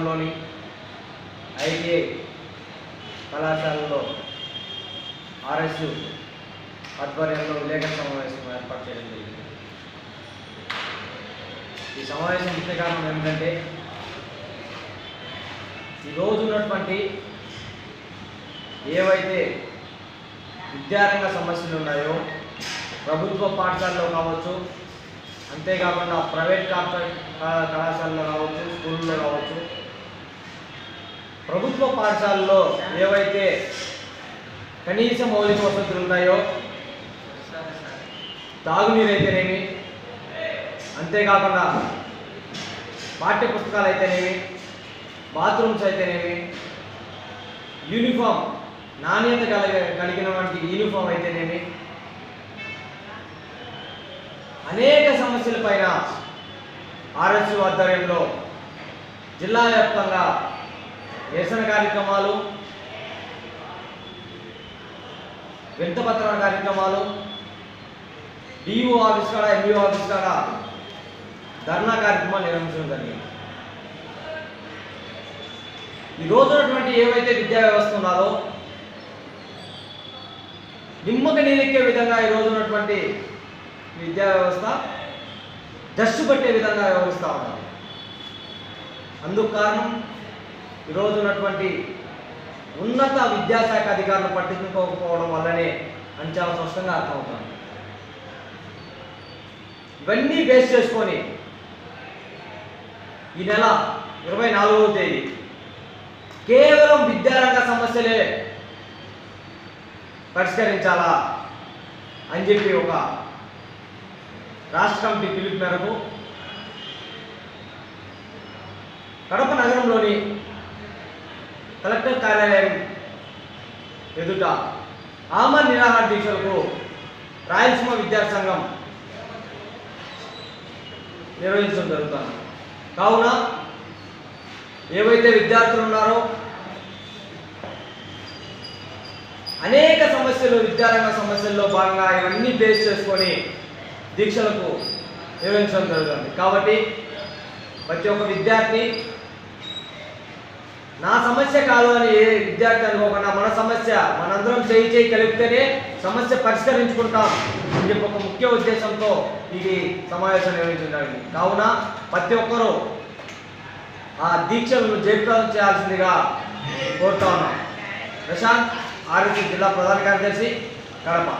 నగరంలోని ఐటీఐ కళాశాలలో ఆర్ఎస్ ఆధ్వర్యంలో విలేకరుల సమావేశం ఏర్పాటు చేయడం జరిగింది. ఈ సమావేశం ముఖ్య కారణం ఏమిటంటే ఈరోజు ఉన్నటువంటి ఏవైతే విద్యారంగ సమస్యలు ఉన్నాయో ప్రభుత్వ పాఠశాలలో కావచ్చు అంతేకాకుండా ప్రైవేట్ కార్పొరేట్ కళా- కళాశాలలో కావచ్చు స్కూల్లో కావచ్చు ప్రభుత్వ పాఠశాలలో ఏవైతే కనీస మౌలిక వసతులు ఉన్నాయో తాగునీరు అయితేనేమి అంతేకాకుండా పాఠ్య పుస్తకాలు అయితేనేమి బాత్రూమ్స్ అయితేనేమి యూనిఫామ్ నాణ్యత కలిగ కలిగినటువంటి యూనిఫామ్ అయితేనేమి అనేక సమస్యలపైన ఆర్ఎస్యు ఆధ్వర్యంలో జిల్లా వ్యాప్తంగా నిరసన కార్యక్రమాలు వింతపత్రాల కార్యక్రమాలు డిఓ ఆఫీస్ కాడ ఎంబీఓ ఆఫీస్ కాడ ధర్నా కార్యక్రమాలు నిర్వహించడం జరిగింది. ఈ రోజు ఉన్నటువంటి ఏవైతే విద్యా వ్యవస్థ ఉన్నారో నిమ్మక నీరెక్కే విధంగా ఈ రోజు ఉన్నటువంటి విద్యా వ్యవస్థ దస్సు పట్టే విధంగా వ్యవహరిస్తూ ఉన్నారు అందుకు కారణం ఈరోజు ఉన్నటువంటి ఉన్నత విద్యాశాఖ అధికారులు పట్టించుకోకపోవడం వల్లనే అని చాలా స్పష్టంగా అర్థమవుతుంది. ఇవన్నీ బేస్ చేసుకొని ఈ నెల ఇరవై నాలుగవ తేదీ కేవలం విద్యారంగ సమస్యలే పరిష్కరించాలా అని చెప్పి ఒక రాష్ట్ర కమిటీ పిలుపు మేరకు కడప నగరంలోని కలెక్టర్ కార్యాలయం ఎదుట ఆమర్ నిరాహార దీక్షలకు రాయలసీమ విద్యార్థి సంఘం నిర్వహించడం జరుగుతుంది. కావున ఏవైతే విద్యార్థులు ఉన్నారో అనేక సమస్యలు విద్యారంగ సమస్యల్లో భాగంగా ఇవన్నీ బేస్ చేసుకొని దీక్షలకు నిర్వహించడం జరుగుతుంది. కాబట్టి ప్రతి ఒక్క విద్యార్థి నా సమస్య కాదు అని ఏ విద్యార్థి అనుకోకుండా మన సమస్య మనందరం చేయి చేయి కలిపితేనే సమస్య పరిష్కరించుకుంటాం అని చెప్పి ఒక ముఖ్య ఉద్దేశంతో ఇది సమావేశం నిర్వహించడానికి కావున ప్రతి ఒక్కరూ ఆ దీక్షలను జీవితం చేయాల్సిందిగా కోరుతా ఉన్నాం. ప్రశాంత్ ఆర్ఎస్ జిల్లా ప్రధాన కార్యదర్శి కడప.